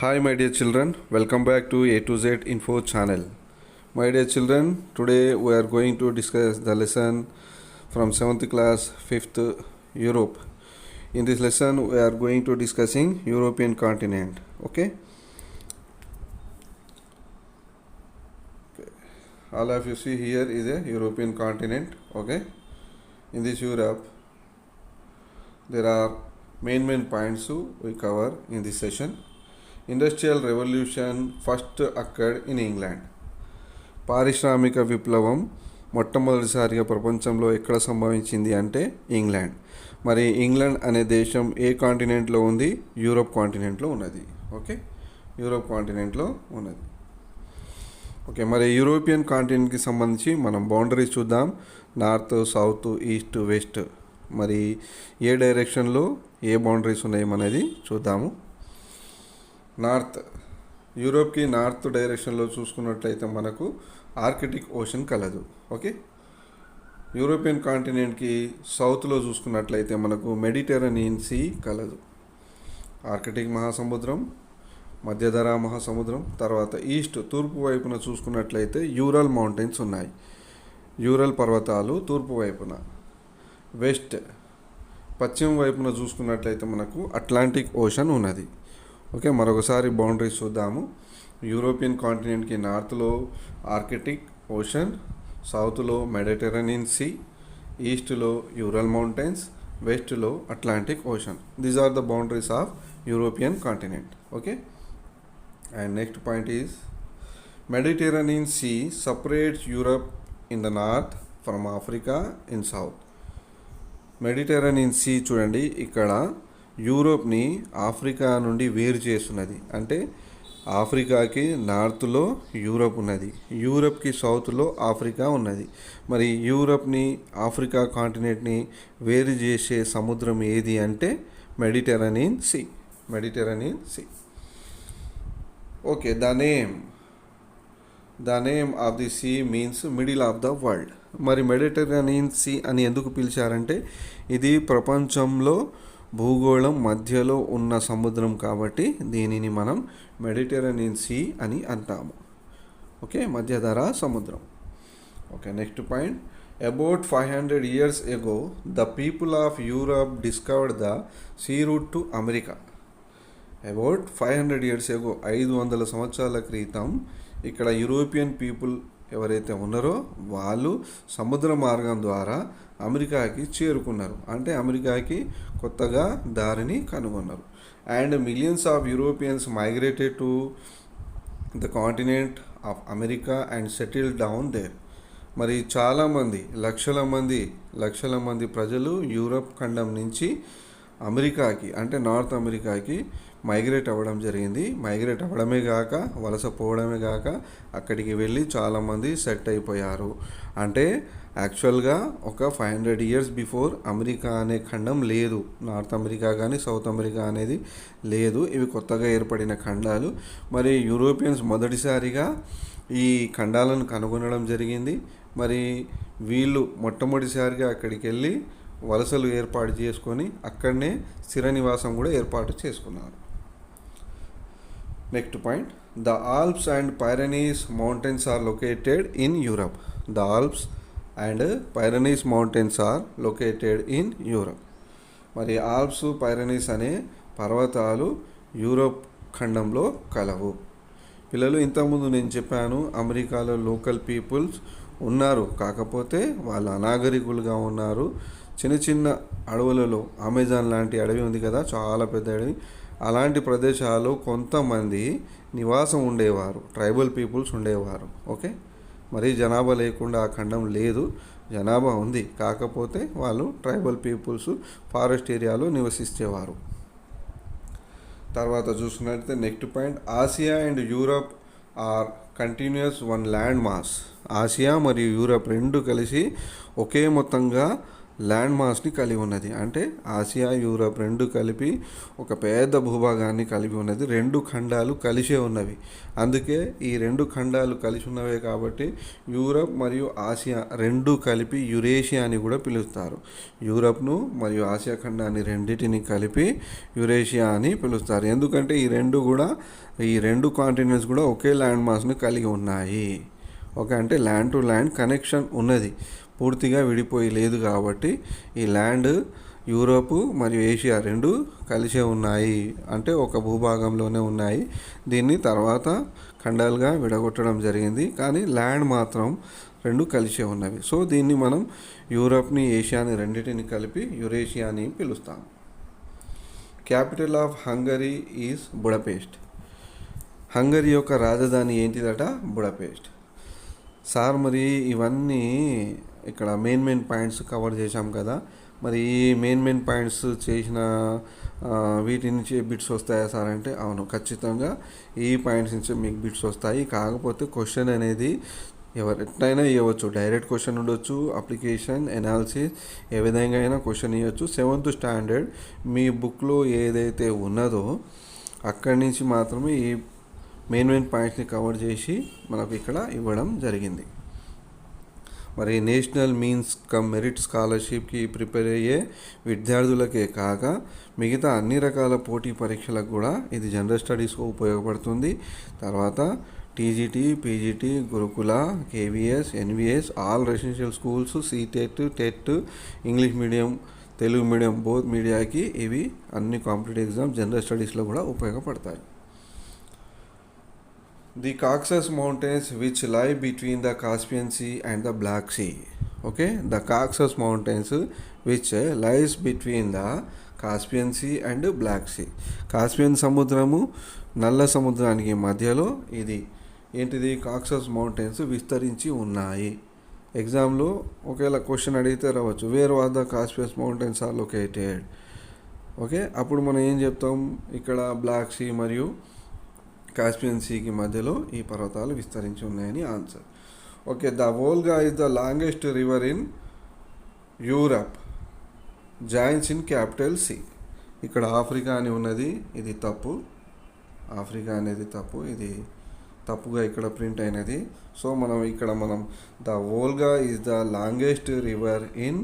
Hi, my dear children. Welcome back to A to Z Info channel. My dear children, today we are going to discuss the lesson from 7th class, 5th Europe. In this lesson, we are going to discussing European continent. Okay. Okay. All of you see here is a European continent. Okay. In this Europe, there are main main points we cover in this session. Industrial revolution first occurred in England పారిశ్రామిక విప్లవం మొట్టమొదటిసారిగా ప్రపంచంలో ఎక్కడ సంభవించింది అంటే England మరి England అనే దేశం ఏ కాంటినెంట్లో ఉంది? యూరోప్ కాంటినెంట్లో ఉన్నది. ఓకే? యూరోప్ కాంటినెంట్లో ఉన్నది. ఓకే మరి యూరోపియన్ కాంటినెంట్కి సంబంధించి మనం బౌండరీస్ చూద్దాం. నార్త్ సౌత్ ఈస్ట్ వెస్ట్ మరి ఏ డైరెక్షన్లో ఏ బౌండరీస్ ఉన్నాయి అనేది చూద్దాము. నార్త్ యూరోప్కి నార్త్ డైరెక్షన్లో చూసుకున్నట్లయితే మనకు ఆర్కిటిక్ ఓషన్ కలదు ఓకే? యూరోపియన్ కాంటినెంట్కి సౌత్లో చూసుకున్నట్లయితే మనకు మెడిటరేనియన్ సీ కలదు. ఆర్కిటిక్ మహాసముద్రం మధ్యధరా మహాసముద్రం తర్వాత ఈస్ట్ తూర్పు వైపున చూసుకున్నట్లయితే యూరల్ మౌంటైన్స్ ఉన్నాయి. యూరల్ పర్వతాలు తూర్పు వైపున. వెస్ట్ పశ్చిమ వైపున చూసుకున్నట్లయితే మనకు అట్లాంటిక్ ఓషన్ ఉన్నది. ఓకే మరొకసారి బౌండరీస్ చూద్దాము. యూరోపియన్ కాంటినెంట్కి నార్త్లో ఆర్కిటిక్ ఓషన్ సౌత్లో మెడిటరేనియన్ సీ ఈస్ట్లో యూరల్ మౌంటైన్స్ వెస్ట్లో Atlantic ocean. These are the boundaries of European continent okay and next point is Mediterranean sea separates Europe in the north from Africa in south Mediterranean sea చూడండి ఇక్కడ యూరోప్ని Africa నుండి వేరు చేస్తున్నది. అంటే ఆఫ్రికాకి నార్త్లో Europe ఉన్నది. యూరప్కి సౌత్లో ఆఫ్రికా ఉన్నది. మరి యూరప్ని ఆఫ్రికా కాంటినెంట్ని వేరు చేసే సముద్రం ఏది అంటే Mediterranean sea. Mediterranean sea. Okay the name. The name of the sea means middle of the world. మరి మెడిటరేనియన్ సీ అని ఎందుకు పిలిచారంటే ఇది ప్రపంచంలో భూగోళం మధ్యలో ఉన్న సముద్రం కాబట్టి దీనిని మనం మెడిటరేనియన్ సీ అని అంటాము. ఓకే మధ్యధరా సముద్రం. Okay next point. About five hundred years ago the people of Europe discovered the sea route to America about five hundred years ago ఐదు వందల సంవత్సరాల క్రితం ఇక్కడ యూరోపియన్ పీపుల్ ఎవరైతే ఉన్నారో వాళ్ళు సముద్ర మార్గం ద్వారా అమెరికాకి చేరుకున్నారు. అంటే అమెరికాకి కొత్తగా దారిని కనుగొన్నారు. And millions of Europeans migrated to the continent of America and settle down there. మరి చాలామంది లక్షల మంది లక్షల మంది ప్రజలు యూరప్ ఖండం నుంచి అమెరికాకి అంటే నార్త్ అమెరికాకి మైగ్రేట్ అవ్వడం జరిగింది. మైగ్రేట్ అవ్వడమే కాక వలస పోవడమే కాక అక్కడికి వెళ్ళి చాలామంది సెట్ అయిపోయారు. అంటే యాక్చువల్గా ఒక five hundred years before America అనే ఖండం లేదు. నార్త్ అమెరికా కానీ సౌత్ అమెరికా అనేది లేదు. ఇవి కొత్తగా ఏర్పడిన ఖండాలు. మరి యూరోపియన్స్ మొదటిసారిగా ఈ ఖండాలను కనుగొనడం జరిగింది. మరి వీళ్ళు మొట్టమొదటిసారిగా అక్కడికి వెళ్ళి వలసలు ఏర్పాటు చేసుకొని అక్కడనే స్థిర నివాసం కూడా ఏర్పాటు చేసుకున్నారు. Next point the Alps and Pyrenees mountains are located in Europe the Alps and Pyrenees mountains are located in Europe మరి ఆల్ప్స్ పైరనీస్ అనే పర్వతాలు యూరోప్ ఖండంలో కలవు. పిల్లలు ఇంతకుముందు నేను చెప్పాను అమెరికాలో లోకల్ పీపుల్స్ ఉన్నారు. కాకపోతే వాళ్ళు అనాగరికులుగా ఉన్నారు. చిన్న చిన్న అడవులలో అమెజాన్ లాంటి అడవి ఉంది కదా చాలా పెద్ద అడవి. అలాంటి ప్రదేశాలు కొంతమంది నివాసం ఉండేవారు ట్రైబల్ పీపుల్స్ ఉండేవారు ఓకే? మరి జనాభా లేకుండా ఆ ఖండం లేదు జనాభా ఉంది. కాకపోతే వాళ్ళు ట్రైబల్ పీపుల్స్ ఫారెస్ట్ ఏరియాలో నివసిస్తేవారు. తర్వాత చూసుకున్నట్లయితే next point Asia and Europe are continuous one land mass. Asia మరియు యూరప్ రెండు కలిసి ఒకే మొత్తంగా ల్యాండ్ మాస్ని కలిగి ఉన్నది. అంటే ఆసియా యూరప్ రెండు కలిపి ఒక పెద్ద భూభాగాన్ని కలిగి ఉన్నది. రెండు ఖండాలు కలిసే ఉన్నవి. అందుకే ఈ రెండు ఖండాలు కలిసి ఉన్నవే కాబట్టి యూరప్ మరియు ఆసియా రెండు కలిపి యురేషియా అని కూడా పిలుస్తారు. యూరప్ను మరియు ఆసియా ఖండాన్ని రెండింటిని కలిపి యురేషియా అని పిలుస్తారు. ఎందుకంటే ఈ రెండు కూడా ఈ రెండు కాంటినెంట్స్ కూడా ఒకే ల్యాండ్ మాస్ని కలిగి ఉన్నాయి. ఓకే అంటే ల్యాండ్ టు ల్యాండ్ కనెక్షన్ ఉన్నది. పూర్తిగా విడిపోయి లేదు కాబట్టి ఈ ల్యాండ్ యూరోపు మరియు ఏషియా రెండు కలిసే ఉన్నాయి. అంటే ఒక భూభాగంలోనే ఉన్నాయి. దీన్ని తర్వాత ఖండాలుగా విడగొట్టడం జరిగింది. కానీ ల్యాండ్ మాత్రం రెండు కలిసే ఉన్నవి. సో దీన్ని మనం యూరప్ని ఏషియాని రెండింటిని కలిపి యురేషియా అని పిలుస్తాం. Capital of Hungary is Budapest. Hungary యొక్క రాజధాని ఏంటిదట? బుడపేస్ట్. సార్ మరి ఇవన్నీ ఇక్కడ మెయిన్ మెయిన్ పాయింట్స్ కవర్ చేశాం కదా. మరి ఈ మెయిన్ మెయిన్ పాయింట్స్ చేసిన వీటి నుంచి బిట్స్ వస్తాయా సార్ అంటే అవును ఖచ్చితంగా ఈ పాయింట్స్ నుంచి మీకు బిట్స్ వస్తాయి. కాకపోతే క్వశ్చన్ అనేది ఎవరు ఇవ్వచ్చు. డైరెక్ట్ క్వశ్చన్ ఉండొచ్చు అప్లికేషన్ ఎనాలిసిస్ ఏ విధంగా అయినా క్వశ్చన్ ఇవ్వచ్చు. సెవెంత్ స్టాండర్డ్ మీ బుక్లో ఏదైతే ఉన్నదో అక్కడి నుంచి మాత్రమే ఈ మెయిన్ మెయిన్ పాయింట్స్ని కవర్ చేసి మనకు ఇక్కడ ఇవ్వడం జరిగింది. మరి నేషనల్ మీన్స్ కమ్ మెరిట్ స్కాలర్షిప్కి ప్రిపేర్ అయ్యే విద్యార్థులకే కాక మిగతా అన్ని రకాల పోటీ పరీక్షలకు కూడా ఇది జనరల్ స్టడీస్కు ఉపయోగపడుతుంది. తర్వాత TGT PGT Gurukula KVS NVS all residential schools CTET TET English medium Telugu medium both మీడియాకి ఇవి అన్ని కాంపిటేటివ్ ఎగ్జామ్స్ జనరల్ స్టడీస్లో కూడా ఉపయోగపడతాయి. The Caucasus Mountains which lie between the Caspian Sea and the Black Sea. Okay, the Caucasus Mountains which lies between the Caspian sea and Black sea Caspian సముద్రము నల్ల సముద్రానికి మధ్యలో ఇది. ఏంటిది? కాక్సస్ మౌంటైన్స్ విస్తరించి ఉన్నాయి. ఎగ్జామ్లో ఒకవేళ క్వశ్చన్ అడిగితే రావచ్చు. Where are the Caucasus mountains are located okay అప్పుడు మనం ఏం చెప్తాం? ఇక్కడ బ్లాక్ సీ మరియు కాస్పియన్ సీకి మధ్యలో ఈ పర్వతాలు విస్తరించి ఉన్నాయని answer. Okay the Volga is the longest river in Europe joins in capital sea ఇక్కడ ఆఫ్రికా అని ఉన్నది ఇది తప్పు. ఆఫ్రికా అనేది తప్పు ఇది తప్పుగా ఇక్కడ ప్రింట్ అయినది. సో మనం ఇక్కడ మనం the Volga is the longest river in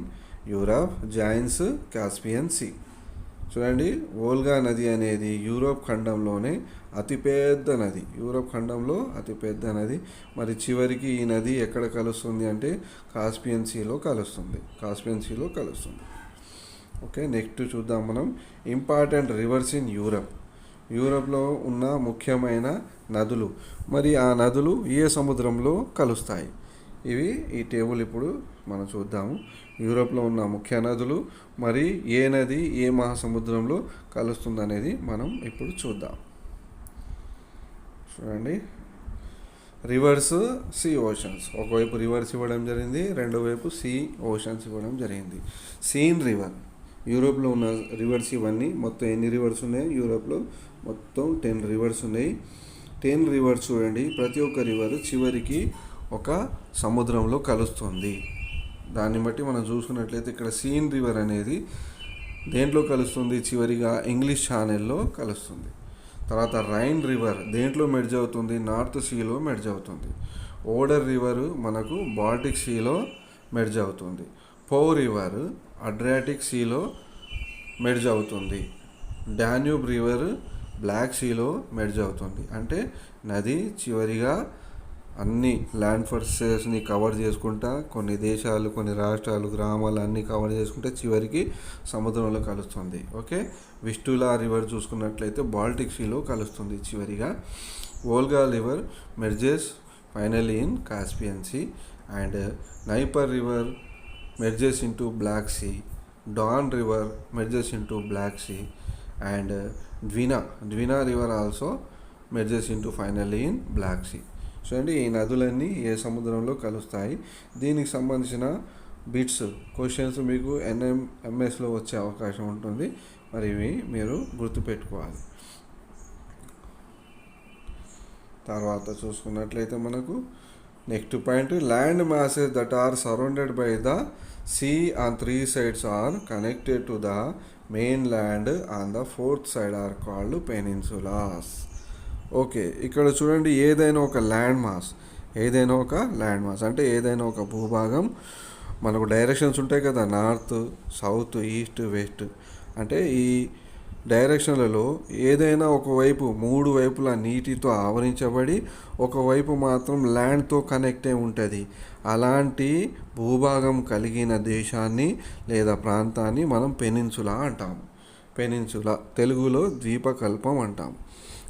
Europe joins Caspian sea చూడండి ఓల్గా నది అనేది యూరోప్ ఖండంలోనే అతిపెద్ద నది. యూరోప్ ఖండంలో అతిపెద్ద నది. మరి చివరికి ఈ నది ఎక్కడ కలుస్తుంది అంటే కాస్పియన్ సీలో కలుస్తుంది. కాస్పియన్ సీలో కలుస్తుంది. ఓకే నెక్స్ట్ చూద్దాం మనం. Important rivers in Europe. యూరప్లో ఉన్న ముఖ్యమైన నదులు. మరి ఆ నదులు ఏ సముద్రంలో కలుస్తాయి? ఇవి ఈ టేబుల్ ఇప్పుడు మనం చూద్దాము. యూరోప్లో ఉన్న ముఖ్య నదులు మరి ఏ నది ఏ మహాసముద్రంలో కలుస్తుంది అనేది మనం ఇప్పుడు చూద్దాం. చూడండి. Rivers sea oceans. ఒకవైపు రివర్స్ ఇవ్వడం జరిగింది రెండో వైపు సీ ఓషన్స్ ఇవ్వడం జరిగింది. Seine river. యూరోప్లో ఉన్న రివర్స్ ఇవన్నీ మొత్తం ఎన్ని రివర్స్ ఉన్నాయి? యూరోప్లో మొత్తం టెన్ రివర్స్ ఉన్నాయి. టెన్ రివర్స్ చూడండి. ప్రతి ఒక్క రివర్ చివరికి ఒక సముద్రంలో కలుస్తుంది. దాన్ని బట్టి మనం చూసుకున్నట్లయితే ఇక్కడ సీన్ రివర్ అనేది దేంట్లో కలుస్తుంది? చివరిగా ఇంగ్లీష్ ఛానల్లో కలుస్తుంది. తర్వాత రైన్ రివర్ దేంట్లో మెర్జ్ అవుతుంది? నార్త్ సీలో మెర్జ్ అవుతుంది. ఓడర్ రివర్ మనకు బాల్టిక్ సీలో మెర్జ్ అవుతుంది. పో రివర్ అడ్రియాటిక్ సీలో మెర్జ్ అవుతుంది. డాన్యూబ్ రివర్ బ్లాక్ సీలో మెర్జ్ అవుతుంది. అంటే నది చివరిగా అన్ని ల్యాండ్ ఫోర్సెస్ని కవర్ చేసుకుంటా కొన్ని దేశాలు కొన్ని రాష్ట్రాలు గ్రామాలు అన్నీ కవర్ చేసుకుంటే చివరికి సముద్రంలో కలుస్తుంది. ఓకే? విస్టులా రివర్ చూసుకున్నట్లయితే బాల్టిక్ సీలో కలుస్తుంది చివరిగా. Volga river merges finally in Caspian sea and Dnieper river merges into Black sea Don river merges into Black sea and Dvina Dvina river also merges into finally in Black sea. చూడండి ఈ నదులన్నీ ఏ సముద్రంలో కలుస్తాయి? దీనికి సంబంధించిన bits questions మీకు NM ఎంఎస్లో వచ్చే అవకాశం ఉంటుంది. మరి ఇవి మీరు గుర్తుపెట్టుకోవాలి. తర్వాత చూసుకున్నట్లయితే మనకు next point land masses that are surrounded by the sea on three sides are connected to the main land on the fourth side are called peninsulas okay ఇక్కడ చూడండి ఏదైనా ఒక ల్యాండ్ మాస్ ఏదైనా ఒక ల్యాండ్ మాస్ అంటే ఏదైనా ఒక భూభాగం మనకు డైరెక్షన్స్ ఉంటాయి కదా నార్త్ సౌత్ ఈస్ట్ వెస్ట్ అంటే ఈ డైరెక్షన్లలో ఏదైనా ఒకవైపు మూడు వైపులా నీటితో ఆవరించబడి ఒకవైపు మాత్రం ల్యాండ్తో కనెక్ట్ అయి ఉంటుంది. అలాంటి భూభాగం కలిగిన దేశాన్ని లేదా ప్రాంతాన్ని మనం పెనిన్సులా అంటాము. పెనిన్సులా తెలుగులో ద్వీపకల్పం అంటాం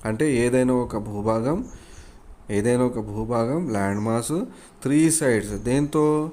అంటే ఏదైనా ఒక భూభాగం ఏదైనా ఒక భూభాగం ల్యాండ్ మాస్ త్రీ సైడ్స్ దేంతో?